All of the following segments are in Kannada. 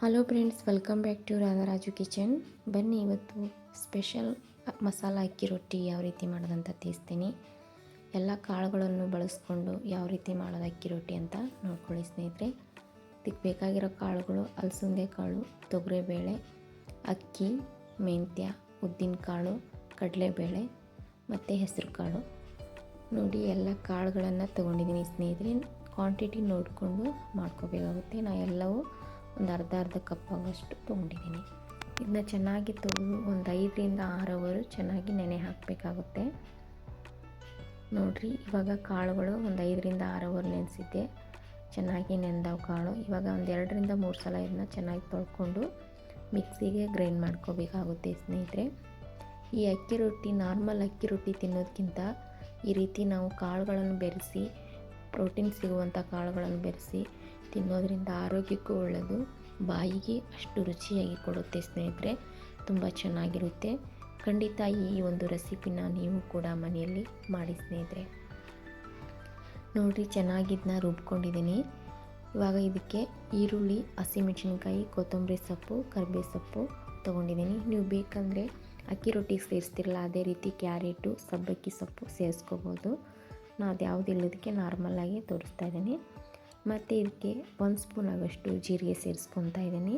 Hello friends welcome back to Radharaju kitchen ಬನ್ನಿ ಇವತ್ತು ಸ್ಪೆಷಲ್ ಮಸಾಲ ಅಕ್ಕಿ ರೊಟ್ಟಿ ಯಾವ ರೀತಿ ಮಾಡೋದಂತ ತಿಳಿಸ್ತೀನಿ. ಎಲ್ಲ ಕಾಳುಗಳನ್ನು ಬಳಸ್ಕೊಂಡು ಯಾವ ರೀತಿ ಮಾಡೋದು ಅಕ್ಕಿ ರೊಟ್ಟಿ ಅಂತ ನೋಡ್ಕೊಳ್ಳಿ ಸ್ನೇಹಿತರೆ. ಇದಕ್ಕೆ ಬೇಕಾಗಿರೋ ಕಾಳುಗಳು ಅಲಸಂದೆ ಕಾಳು, ತೊಗರೆಬೇಳೆ, ಅಕ್ಕಿ, ಮೆಂತ್ಯ, ಉದ್ದಿನ ಕಾಳು, ಕಡಲೆಬೇಳೆ ಮತ್ತು ಹೆಸರು ಕಾಳು. ನೋಡಿ ಎಲ್ಲ ಕಾಳುಗಳನ್ನು ತೊಗೊಂಡಿದ್ದೀನಿ ಸ್ನೇಹಿತರೆ. ಕ್ವಾಂಟಿಟಿ ನೋಡಿಕೊಂಡು ಮಾಡ್ಕೋಬೇಕಾಗುತ್ತೆ. ನಾ ಎಲ್ಲವೂ ಒಂದು ಅರ್ಧ ಅರ್ಧ ಕಪ್ ಆಗೋಷ್ಟು ತೊಗೊಂಡಿದ್ದೀನಿ ಇದನ್ನ ಚೆನ್ನಾಗಿ ತೊಳೆದು ಒಂದು ಐದರಿಂದ ಆರು ಅವರು ಚೆನ್ನಾಗಿ ನೆನೆ ಹಾಕಬೇಕಾಗುತ್ತೆ. ನೋಡಿರಿ, ಇವಾಗ ಕಾಳುಗಳು ಒಂದು ಐದರಿಂದ ಆರು ಅವರ್ ನೆನೆಸಿದ್ದೆ. ಚೆನ್ನಾಗಿ ನೆಂದವು ಕಾಳು. ಇವಾಗ ಒಂದು ಎರಡರಿಂದ ಮೂರು ಸಲ ಇದನ್ನ ಚೆನ್ನಾಗಿ ತೊಳ್ಕೊಂಡು ಮಿಕ್ಸಿಗೆ ಗ್ರೈಂಡ್ ಮಾಡ್ಕೋಬೇಕಾಗುತ್ತೆ ಸ್ನೇಹಿತರೆ. ಈ ಅಕ್ಕಿ ರೊಟ್ಟಿ, ನಾರ್ಮಲ್ ಅಕ್ಕಿ ರೊಟ್ಟಿ ತಿನ್ನೋದಕ್ಕಿಂತ ಈ ರೀತಿ ನಾವು ಕಾಳುಗಳನ್ನು ಬೆರೆಸಿ, ಪ್ರೋಟೀನ್ ಸಿಗುವಂಥ ಕಾಳುಗಳನ್ನು ಬೆರೆಸಿ ತಿನ್ನೋದ್ರಿಂದ ಆರೋಗ್ಯಕ್ಕೂ ಒಳ್ಳೆಯದು ಬಾಯಿಗೆ ಅಷ್ಟು ರುಚಿಯಾಗಿ ಕೊಡುತ್ತೆ ಸ್ನೇಹಿತರೆ. ತುಂಬ ಚೆನ್ನಾಗಿರುತ್ತೆ. ಖಂಡಿತ ಈ ಒಂದು ರೆಸಿಪಿನ ನೀವು ಕೂಡ ಮನೆಯಲ್ಲಿ ಮಾಡಿ ಸ್ನೇಹಿತರೆ. ನೋಡಿರಿ ಚೆನ್ನಾಗಿದ್ದನ್ನ ರುಬ್ಕೊಂಡಿದ್ದೀನಿ. ಇವಾಗ ಇದಕ್ಕೆ ಈರುಳ್ಳಿ, ಹಸಿಮೆಣಸಿನ್ಕಾಯಿ, ಕೊತ್ತಂಬರಿ ಸೊಪ್ಪು ಕರ್ಬೇ ಸೊಪ್ಪು ತೊಗೊಂಡಿದ್ದೀನಿ. ನೀವು ಬೇಕಂದರೆ ಅಕ್ಕಿ ರೊಟ್ಟಿಗೆ ಸೇರಿಸ್ತಿರಲ್ಲ, ಅದೇ ರೀತಿ ಕ್ಯಾರೆಟು, ಸಬ್ಬಕ್ಕಿ ಸೊಪ್ಪು ಸೇರಿಸ್ಕೋಬೋದು. ನಾನು ಅದು ಯಾವುದಿಲ್ಲದಕ್ಕೆ ನಾರ್ಮಲ್ಲಾಗಿ ತೋರಿಸ್ತಾ ಇದ್ದೀನಿ. ಮತ್ತು ಇದಕ್ಕೆ ಒಂದು ಸ್ಪೂನ್ ಆಗೋಷ್ಟು ಜೀರಿಗೆ ಸೇರಿಸ್ಕೊತಾ ಇದ್ದೀನಿ.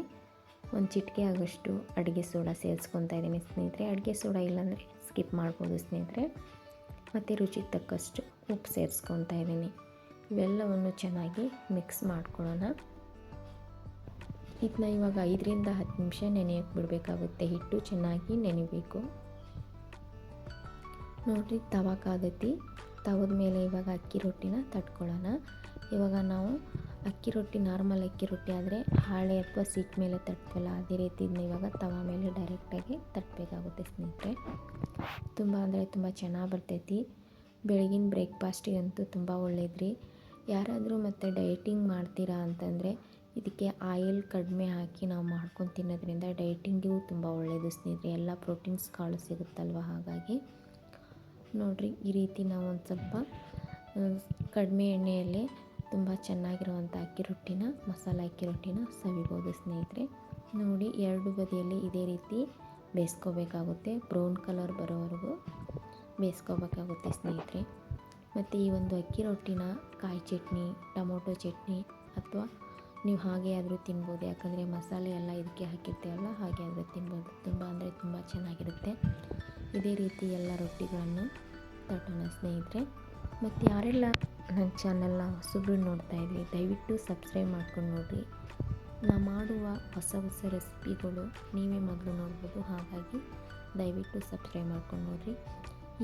ಒಂದು ಚಿಟಿಕೆ ಆಗೋಷ್ಟು ಅಡುಗೆ ಸೋಡಾ ಸೇರಿಸ್ಕೊತಾ ಇದ್ದೀನಿ ಸ್ನೇಹಿತರೆ. ಅಡುಗೆ ಸೋಡಾ ಇಲ್ಲಾಂದರೆ ಸ್ಕಿಪ್ ಮಾಡ್ಬೋದು ಸ್ನೇಹಿತರೆ. ಮತ್ತು ರುಚಿ ತಕ್ಕಷ್ಟು ಉಪ್ಪು ಸೇರಿಸ್ಕೊತಾ ಇದ್ದೀನಿ. ಇವೆಲ್ಲವನ್ನು ಚೆನ್ನಾಗಿ ಮಿಕ್ಸ್ ಮಾಡ್ಕೊಳ್ಳೋಣ. ಇದನ್ನ ಇವಾಗ ಐದರಿಂದ ಹತ್ತು ನಿಮಿಷ ನೆನೆಯೋಕ್ಕೆ ಬಿಡಬೇಕಾಗುತ್ತೆ. ಹಿಟ್ಟು ಚೆನ್ನಾಗಿ ನೆನೆಬೇಕು. ನೋಡಿರಿ ತವಾ ಮೇಲೆ ಇವಾಗ ಅಕ್ಕಿ ರೊಟ್ಟಿನ ತಟ್ಕೊಳ್ಳೋಣ. ಇವಾಗ ನಾವು ಅಕ್ಕಿ ರೊಟ್ಟಿ, ನಾರ್ಮಲ್ ಅಕ್ಕಿ ರೊಟ್ಟಿ ಆದರೆ ಹಾಳೆ ಅಥವಾ ಸೀಟ್ ಮೇಲೆ ತಟ್ತಲ್ಲ ಅದೇ ರೀತಿ ಇದನ್ನ ಇವಾಗ ತವ ಮೇಲೆ ಡೈರೆಕ್ಟಾಗಿ ತಟ್ಟಬೇಕಾಗುತ್ತೆ ಸ್ನೇಹಿತರೆ. ತುಂಬ ಅಂದರೆ ತುಂಬ ಚೆನ್ನಾಗಿ ಬರ್ತೈತಿ. ಬೆಳಗಿನ ಬ್ರೇಕ್ಫಾಸ್ಟಿಗಂತೂ ತುಂಬ ಒಳ್ಳೇದ್ರಿ. ಯಾರಾದರೂ ಮತ್ತು ಡಯಟಿಂಗ್ ಮಾಡ್ತೀರಾ ಅಂತಂದರೆ ಇದಕ್ಕೆ ಆಯಿಲ್ ಕಡಿಮೆ ಹಾಕಿ ನಾವು ಮಾಡ್ಕೊಂಡು ತಿನ್ನೋದ್ರಿಂದ ಡಯಟಿಂಗಿಗೂ ತುಂಬ ಒಳ್ಳೆಯದು ಸ್ನೇಹಿತರೆ. ಎಲ್ಲ ಪ್ರೋಟೀನ್ಸ್ ಕಾಳು ಸಿಗುತ್ತಲ್ವ ಹಾಗಾಗಿ. ನೋಡಿರಿ ಈ ರೀತಿ ನಾವು ಒಂದು ಸ್ವಲ್ಪ ಕಡಿಮೆ ಎಣ್ಣೆಯಲ್ಲಿ ತುಂಬ ಚೆನ್ನಾಗಿರುವಂಥ ಅಕ್ಕಿ ರೊಟ್ಟಿನ, ಮಸಾಲೆ ಅಕ್ಕಿ ರೊಟ್ಟಿನ ಸವಿಬೋದು ಸ್ನೇಹಿತರೆ. ನೋಡಿ ಎರಡು ಬದಿಯಲ್ಲಿ ಇದೇ ರೀತಿ ಬೇಯಿಸ್ಕೋಬೇಕಾಗುತ್ತೆ. ಬ್ರೌನ್ ಕಲರ್ ಬರೋವರೆಗೂ ಬೇಯಿಸ್ಕೋಬೇಕಾಗುತ್ತೆ ಸ್ನೇಹಿತರೆ. ಮತ್ತು ಈ ಒಂದು ಅಕ್ಕಿ ರೊಟ್ಟಿನ ಕಾಯಿ ಚಟ್ನಿ, ಟೊಮೊಟೊ ಚಟ್ನಿ ಅಥವಾ ನೀವು ಹಾಗೆ ಆದರೂ ತಿನ್ಬೋದು. ಯಾಕಂದರೆ ಮಸಾಲೆ ಎಲ್ಲ ಇದಕ್ಕೆ ಹಾಕಿರ್ತೀವಲ್ಲ, ಹಾಗೆ ಆದರೂ ತಿನ್ಬೋದು. ತುಂಬ ಅಂದರೆ ತುಂಬ ಚೆನ್ನಾಗಿರುತ್ತೆ. ಇದೇ ರೀತಿ ಎಲ್ಲ ರೊಟ್ಟಿಗಳನ್ನು ತಟ್ಟೋಣ ಸ್ನೇಹಿತರೆ. ಮತ್ತು ಯಾರೆಲ್ಲ ನನ್ನ ಚಾನಲ್ನ ಹೊಸಬ್ರು ನೋಡ್ತಾ ಇದ್ರಿ, ದಯವಿಟ್ಟು ಸಬ್ಸ್ಕ್ರೈಬ್ ಮಾಡ್ಕೊಂಡು ನೋಡಿರಿ. ನಾ ಮಾಡುವ ಹೊಸ ಹೊಸ ರೆಸಿಪಿಗಳು ನೀವೇ ಮೊದಲು ನೋಡ್ಬೋದು. ಹಾಗಾಗಿ ದಯವಿಟ್ಟು ಸಬ್ಸ್ಕ್ರೈಬ್ ಮಾಡ್ಕೊಂಡು ನೋಡಿರಿ.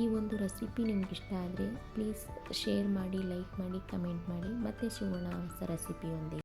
ಈ ಒಂದು ರೆಸಿಪಿ ನಿಮ್ಗೆ ಇಷ್ಟ ಆದರೆ ಪ್ಲೀಸ್ ಶೇರ್ ಮಾಡಿ ಲೈಕ್ ಮಾಡಿ ಕಮೆಂಟ್ ಮಾಡಿ. ಮತ್ತೆ ಸಿಗೋಣ ಹೊಸ ರೆಸಿಪಿ ಒಂದಿಗೆ.